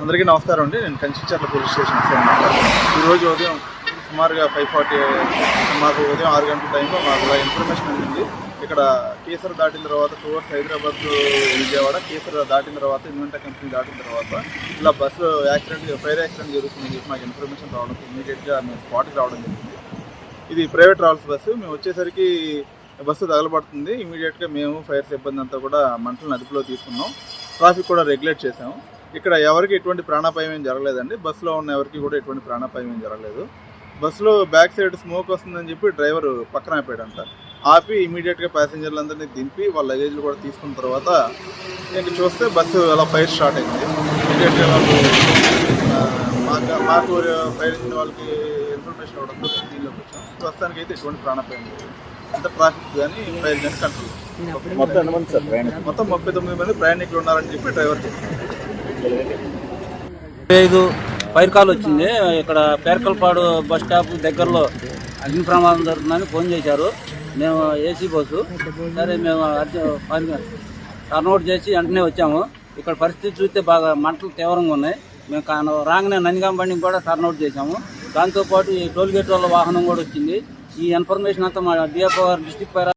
అందరికీ నమస్కారం అండి. నేను కంచిచర్ల పోలీస్ స్టేషన్ ఈరోజు ఉదయం సుమారుగా ఫైవ్ ఫార్టీ మాకు ఉదయం ఆరు గంటల టైంలో మాకు ఇలా ఇన్ఫర్మేషన్ అందింది. ఇక్కడ కేసర్ దాటిన తర్వాత టువర్డ్స్ హైదరాబాద్ విజయవాడ కేసర్ దాటిన తర్వాత ఇన్వెంటా కంపెనీ దాటిన తర్వాత ఇలా బస్సు యాక్సిడెంట్ ఫైర్ యాక్సిడెంట్ జరుగుతుందని చెప్పి మాకు ఇన్ఫర్మేషన్ రావడం ఇమీడియట్గా మేము స్పాట్కి రావడం జరిగింది. ఇది ప్రైవేట్ ట్రావెల్స్ బస్సు మేము వచ్చేసరికి బస్సు తగలబడుతుంది. ఇమీడియట్గా మేము ఫైర్ సిబ్బంది అంతా కూడా మంటలను అదుపులో తీసుకున్నాం. ట్రాఫిక్ కూడా రెగ్యులేట్ చేసాము ఇక్కడ ఎవరికి ఎటువంటి ప్రాణాపాయం ఏం జరగలేదండి. బస్సులో ఉన్న ఎవరికి కూడా ఎటువంటి ప్రాణాపాయం ఏం జరగలేదు. బస్సులో బ్యాక్ సైడ్ స్మోక్ వస్తుందని చెప్పి డ్రైవర్ పక్కన ఆపాడంట. ఆపి ఇమీడియట్గా ప్యాసింజర్లందరినీ దింపి వాళ్ళ లగేజ్లు కూడా తీసుకున్న తర్వాత ఇంక చూస్తే బస్సు అలా ఫైర్ స్టార్ట్ అయింది. ఇమీడియట్గా వాళ్ళు మాకు మాకు ఫైర్ ఇచ్చిన వాళ్ళకి ఇన్ఫర్మేషన్ ఇవ్వడంతో సీన్లోకి వచ్చాం. ప్రస్తుతానికి అయితే ఎటువంటి ప్రాణాపాయం లేదు. అంత ట్రాఫిక్ కానీ ఫైర్ కానీ కంట్రోల్ మొత్తం ఎంతమంది సార్? ప్రయాణికులు? మొత్తం ముప్పై తొమ్మిది మంది ప్రయాణికులు ఉన్నారని చెప్పి డ్రైవర్ చెప్పారు ఐదు ఫైర్ కాల్ వచ్చింది. ఇక్కడ పేర్కల్పాడు బస్ స్టాప్ దగ్గరలో అగ్ని ప్రమాదం జరుగుతుందని ఫోన్ చేశారు. మేము ఏసీ బస్సు. సరే మేము టర్న్అవుట్ చేసి వెంటనే వచ్చాము. ఇక్కడ పరిస్థితి చూస్తే బాగా మంటలు తీవ్రంగా ఉన్నాయి. మేము కాను రాగానే నందిగాం బండిని కూడా టర్న్అవుట్ చేశాము. దాంతోపాటు ఈ టోల్ గేట్ వాళ్ళ వాహనం కూడా వచ్చింది. ఈ ఇన్ఫర్మేషన్ అంతా మా డిఎఫ్ఓ గారు డిస్టిక్ ఫైర్